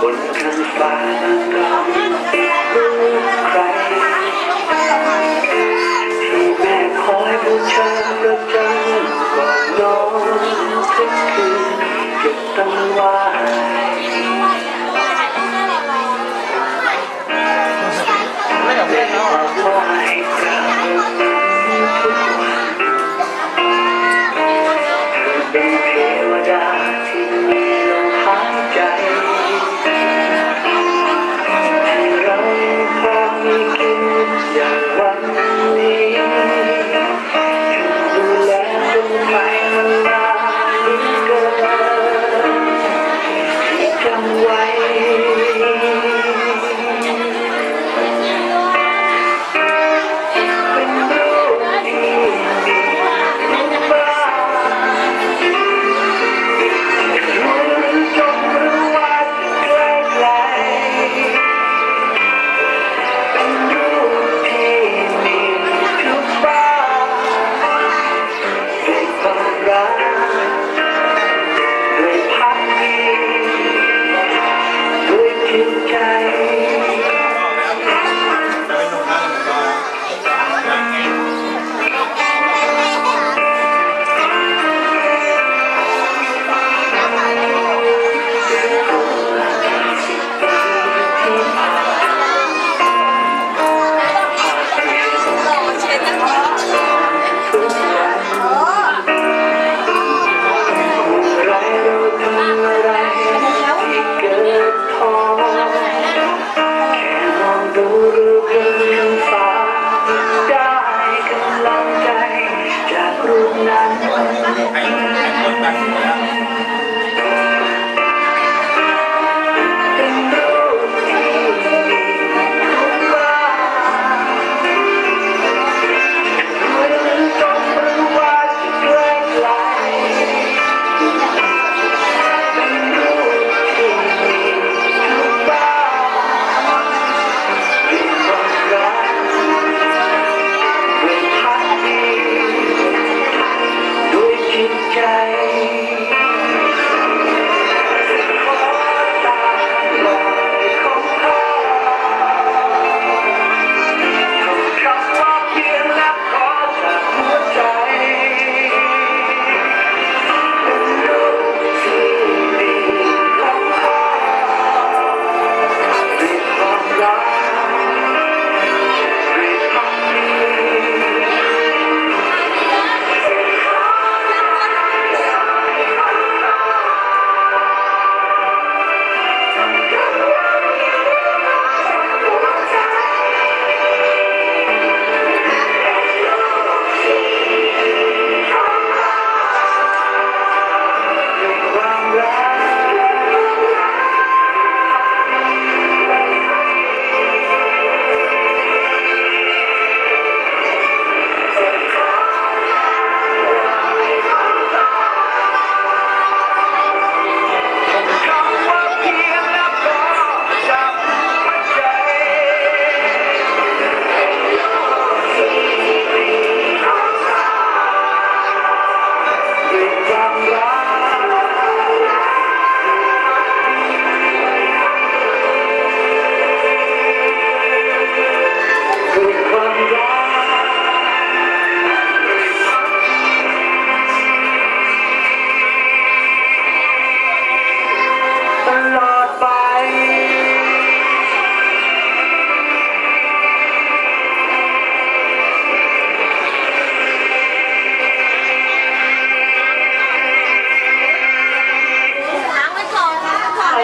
บนคันฟ้าก็รู้ใครที่แม่คอยบูชาประจำก่อนนอนทุกคืนเก็บตั้งไว้ รักด้วยพักดี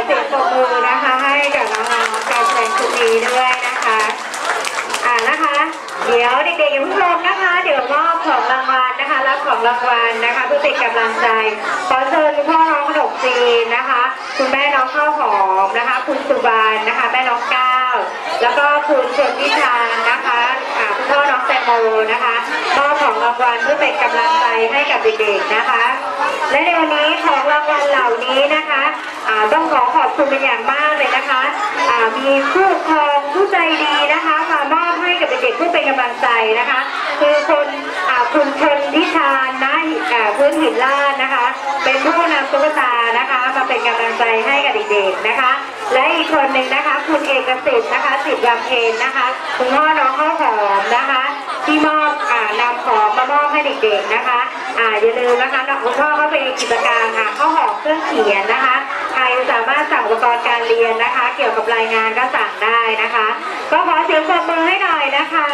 เสียงปรบมือนะคะ ให้กับน้องๆการแสดงชุดนี้ด้วยนะคะ อ่านะคะ เดี๋ยวเด็กๆอย่าเพิ่งลงนะคะ เดี๋ยวมอบของรางวัลนะคะ รับของรางวัลนะคะเพื่อเป็นกำลังใจ ขอเชิญคุณพ่อน้องขนมจีนนะคะ คุณแม่น้องข้าวหอมนะคะ คุณสุบานนะคะ แม่น้องก้า แล้วก็คุณชนพิชานนะคะอ่าคุณพ่อน้องแตงโมนะคะมอบของรางวัลเพื่อเป็นกำลังใจให้กับเด็กๆนะคะ และในวันนี้ของรางวัลเหล่านี้นะคะอ่าต้องขอขอบคุณเป็นอย่างมากเลยนะคะอ่ามีผู้ปกครองผู้ใจดีนะคะมามอบให้กับเด็กๆเพื่อเป็นกำลังใจนะคะ คือคนอ่าคุณชนทิชานนะอ่า พื้นหินลาดนะคะ เป็นผู้นำตุ๊กตานะคะ มาเป็นกำลังใจให้กับเด็กๆนะคะ และอีกคนหนึ่งนะคะ คุณเอกสิทธิ์นะคะสิทธิ์ลำเพนนะคะคุณพ่อน้องข้าวหอมนะคะ ที่มอบอ่านำของมามอบให้เด็กๆนะคะอ่าอย่าลืมนะคะน้องคุณพ่อเขาเป็นกิจการอ่าข้าวหอมเครื่องเขียนนะคะใครสามารถสั่งอุปกรณ์การเรียนนะคะ เกี่ยวกับรายงานก็สั่งได้นะคะ ก็ขอเสียงปรบมือให้หน่อยนะคะ